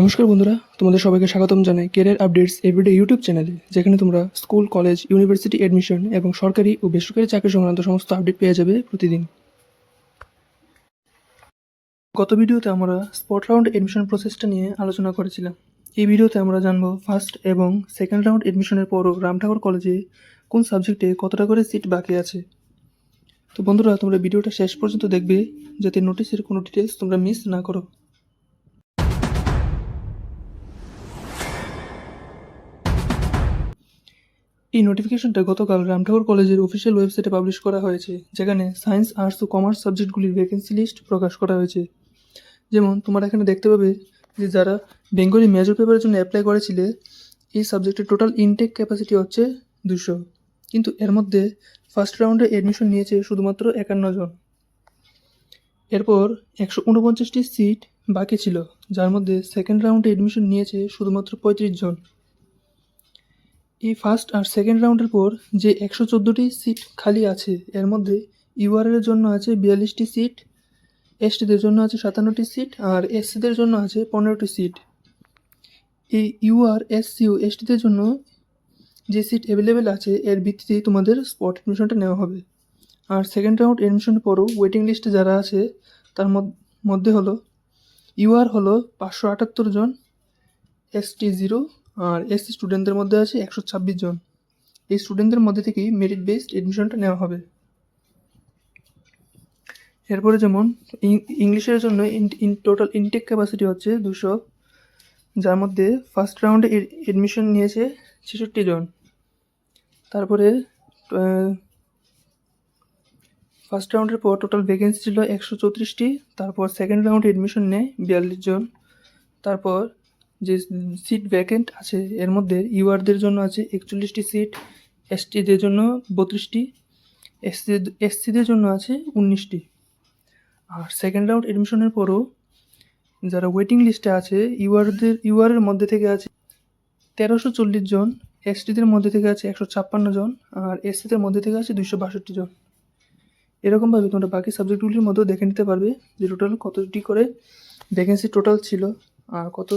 নমস্কার বন্ধুরা, তোমাদের সবাইকে স্বাগতম জানাই কেরিয়ার আপডেটস এভরিডে ইউটিউব চ্যানেলে যেখানে তোমরা স্কুল কলেজ ইউনিভার্সিটি অ্যাডমিশন এবং সরকারি ও বেসরকারি চাকরি সংক্রান্ত সমস্ত আপডেট পেয়ে যাবে প্রতিদিন। গত ভিডিওতে আমরা স্পট রাউন্ড এডমিশন প্রসেসটা নিয়ে আলোচনা করেছিলাম। এই ভিডিওতে আমরা জানব ফার্স্ট এবং সেকেন্ড রাউন্ড এডমিশনের পরও রামঠাকুর কলেজে কোন সাবজেক্টে কতটা করে সিট বাকি আছে। তো বন্ধুরা, তোমরা ভিডিওটা শেষ পর্যন্ত দেখবে, যাতে নোটিশের কোনো ডিটেলস তোমরা মিস না করো। এই নোটিফিকেশনটা গতকাল রামঠাকুর কলেজের অফিসিয়াল ওয়েবসাইটে পাবলিশ করা হয়েছে, যেখানে সায়েন্স আর্টস ও কমার্স সাবজেক্টগুলির ভ্যাকেন্সি লিস্ট প্রকাশ করা হয়েছে। যেমন, তোমরা এখানে দেখতে পাবে যে যারা বেঙ্গলি মেজর পেপারের জন্য অ্যাপ্লাই করেছিলে, এই সাবজেক্টের টোটাল ইনটেক ক্যাপাসিটি হচ্ছে দুশো। কিন্তু এর মধ্যে ফার্স্ট রাউন্ডে অ্যাডমিশন নিয়েছে শুধুমাত্র একান্ন জন। এরপর একশো উনপঞ্চাশটি সিট বাকি ছিল, যার মধ্যে সেকেন্ড রাউন্ডে অ্যাডমিশন নিয়েছে শুধুমাত্র পঁয়ত্রিশ জন। এই ফার্স্ট আর সেকেন্ড রাউন্ডের পর যে একশো চোদ্দোটি সিট খালি আছে, এর মধ্যে ইউআরের জন্য আছে বিয়াল্লিশটি সিট এসটিদের জন্য আছে সাতান্নটি সিট আর এসসিদের জন্য আছে পনেরোটি সিট এই ইউআর এসসিউ এসটিদের জন্য যে সিট অ্যাভেলেবেল আছে, এর ভিত্তিতেই তোমাদের স্পট অ্যাডমিশনটা নেওয়া হবে। আর সেকেন্ড রাউন্ড অ্যাডমিশনের পরও ওয়েটিং লিস্টে যারা আছে, তার মধ্যে হলো ইউআর হলো পাঁচশো আটাত্তর জন এসটি জিরো আর এসসি স্টুডেন্টদের মধ্যে আছে একশো ছাব্বিশ জন। এই স্টুডেন্টদের মধ্যে থেকেই মেরিট বেসড এডমিশনটা নেওয়া হবে। এরপরে যেমন ইংলিশের জন্য ইন টোটাল ইনটেক ক্যাপাসিটি হচ্ছে দুশো, যার মধ্যে ফার্স্ট রাউন্ডে এডমিশন নিয়েছে ছেষট্টি জন। তারপরে ফার্স্ট রাউন্ডের পর টোটাল ভ্যাকেন্সি ছিল একশো চৌত্রিশটি, তারপর সেকেন্ড রাউন্ডে এডমিশন নেয় বিয়াল্লিশ জন। তারপর যে সিট ভ্যাকেন্ট আছে, এর মধ্যে ইউআরদের জন্য আছে একচল্লিশটি সিট এসটিদের জন্য বত্রিশটি, এসসি, এসসিদের জন্য আছে উনিশটি। আর সেকেন্ড রাউন্ড এডমিশনের পরও যারা ওয়েটিং লিস্টে আছে, ইউআরদের, ইউআরের মধ্যে থেকে আছে তেরোশো চল্লিশ জন, এসটিদের মধ্যে থেকে আছে একশো ছাপ্পান্ন জন, আর এসসিদের মধ্যে থেকে আছে দুইশো বাষট্টি জন। এরকমভাবে তোমরা বাকি সাবজেক্টগুলির মধ্যেও দেখে নিতে পারবে যে টোটাল কতটি করে ভ্যাকেন্সি টোটাল ছিল। আর কত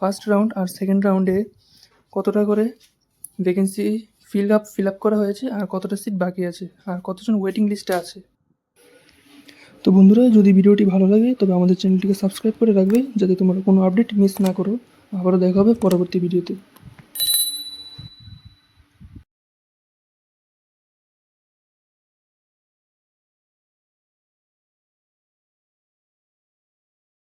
ফার্স্ট রাউন্ড আর সেকেন্ড রাউন্ডে কতটা করে vacancy fill up fill up করা হয়েছে আর কতটা সিট বাকি আছে আর কতজন ওয়েটিং লিস্টে আছে? তো বন্ধুরা, যদি ভিডিওটি ভালো লাগে, তবে আমাদের চ্যানেলটিকে সাবস্ক্রাইব করে রাখবে যাতে তোমরা কোনো আপডেট মিস না করো। আবারও দেখা হবে পরবর্তী ভিডিওতে